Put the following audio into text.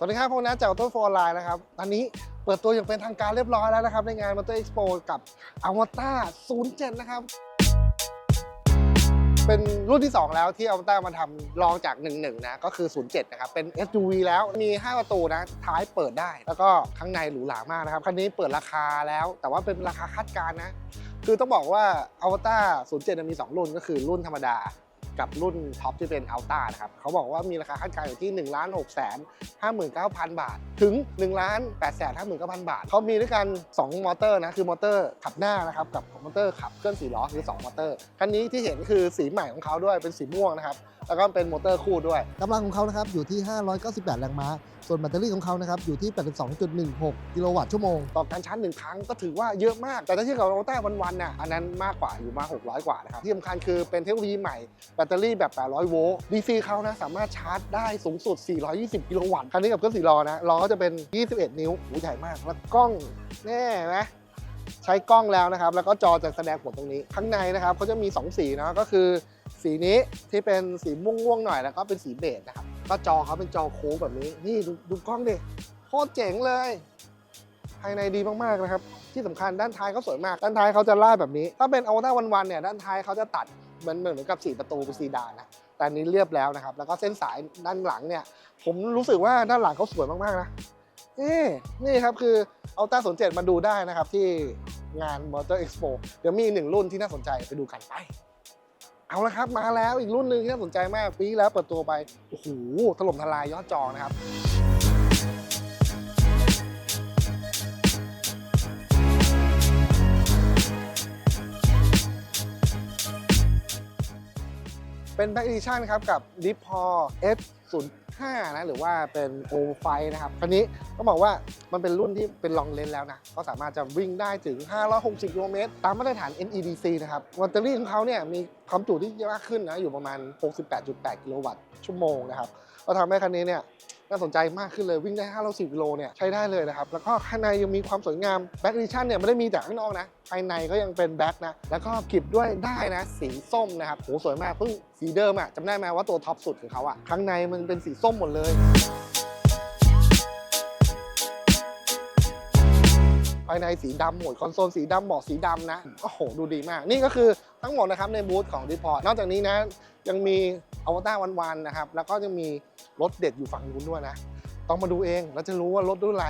สวัสดีครับพวกนัทจากต้โฟร์ไลน์นะครับตอนนี้เปิดตัวอย่างเป็นทางการเรียบร้อยแล้วนะครับ ในงาน Motor Expo กับอวตาร07 นะครับ เป็นรุ่นที่ 2 แล้วที่อวตารมาทำรองจาก 11 นะ ก็คือ 07 นะครับ เป็น SUV แล้วมี 5 ประตูนะ ท้ายเปิดได้ แล้วก็ข้างในหรูหรามากนะครับ คันนี้เปิดราคาแล้ว แต่ว่าเป็นราคาคาดการณ์นะ คือต้องบอกว่าอวตาร07 มี 2 รุ่นก็คือรุ่นธรรมดา กับรุ่นท็อปที่เป็นอัลต้านะครับเขาบอกว่ามีราคาคาดการณ์อยู่ที่1ล้าน6แสน59,000บาท ถึง1ล้าน8แสน59,000บาทเขามีด้วยกัน 2 มอเตอร์นะคือมอเตอร์ขับหน้านะครับกับมอเตอร์ขับเคลื่อน4ล้อคือ 2 มอเตอร์คันนี้ที่เห็นคือสีใหม่ของเขาด้วยเป็นสีม่วงนะครับแล้วก็เป็นมอเตอร์คู่ด้วยกำลังของเขานะครับอยู่ที่ 598 แรงม้า ส่วนแบตเตอรี่ของเขานะครับอยู่ที่ 82.16 กิโลวัตต์ชั่วโมง ต่อการชาร์จหนึ่งครั้งก็ถือว่าเยอะมาก แต่ถ้าเทียบกับโรต้าวันๆน่ะอันนั้นมากกว่าอยู่มา 600 กว่านะครับที่สำคัญคือเป็นเทคโนโลยีใหม่แบตตเตอรี่แบบ 800 โวลต์ DC เขานะสามารถชาร์จได้สูงสุด 420 กิโลวัตต์ คันนี้กับเครื่องสี่ล้อนะล้อก็จะเป็น 21 นิ้วใหญ่มาก แล้วกล้องแน่ไหมใช้กล้องแล้วนะครับ แล้วก็จอจะแสดงผลตรงนี้ ข้างในนะครับเขาจะมี 2 สีนะก็คือสีนี้ที่เป็นสีม่วงๆหน่อยแล้วก็เป็นสีเบจนะครับก็จอเขาเป็นจอโค้งแบบนี้ นี่ดูกล้องดิโคตรเจ๋งเลย ภายในดีมากๆนะครับ ที่สำคัญด้านท้ายเขาสวยมาก ด้านท้ายเขาจะลาดแบบนี้ ถ้าเป็นอ v ต้าวันๆเนี่ยด้านท้ายเขาจะตัด มือนเหมือนกับสีประตูซีดานนะแต่อันนี้เรียบแล้วนะครับ แล้วก็เส้นสายด้านหลังเนี่ย ผมรู้สึกว่าด้านหลังเขาสวยมากๆนะนี่นี่ครับคืออัลต้าสนเจ็ดมาดูได้นะครับที่งาน Motor Expo เดี๋ยวมีอีกหนึ่งรุ่นที่น่าสนใจไปดูกันไป เอาละครับมาแล้วอีกรุ่นหนึ่งที่น่าสนใจมากปีแล้วเปิดตัวไปโอ้โหถล่มทลายยอดจองนะครับ เป็นแบ็กดิชั่นครับกับดิพอ S 0 5 นะหรือว่าเป็นโอไฟนะครับคันนี้ต้องบอกว่ามันเป็นรุ่นที่เป็นลองเลนแล้วนะก็สามารถจะวิ่งได้ถึง 560กิโลเมตรตามมาตรฐาน NEDC นะครับแบตเตอรี่ของเขาเนี่ยมีความจุที่มากขึ้นนะอยู่ประมาณ 68.8 กิโลวัตต์ชั่วโมงนะครับก็ทำให้คันนี้เนี่ย น่าสนใจมากขึ้นเลยวิ่งได้510กิโลเนี่ยใช้ได้เลยนะครับ แล้วก็ข้างในยังมีความสวยงามแบ็กดิชั่นเนี่ยไม่ได้มีแต่ข้างนอกนะ ภายในก็ยังเป็นแบ็กนะ แล้วก็กิบด้วยได้นะ สีส้มนะครับโหสวยมากเพิ่งสีเดิมอะจำได้ไหมว่าตัวท็อปสุดของเขาอะข้างในมันเป็นสีส้มหมดเลยายในสีดำหมดคอนโซลสีดำเบาะสีดำนะโอ้โหดูดีมาก นี่ก็คือทั้งหมดนะครับในบูธของดิพอร์ตนอกจากนี้นะยังมีอวตารวันๆนะครับ แล้วก็ยังมีรถเด็ดอยู่ฝั่งนู้นด้วยนะ ต้องมาดูเองแล้วจะรู้ว่ารถรุ่นอะไร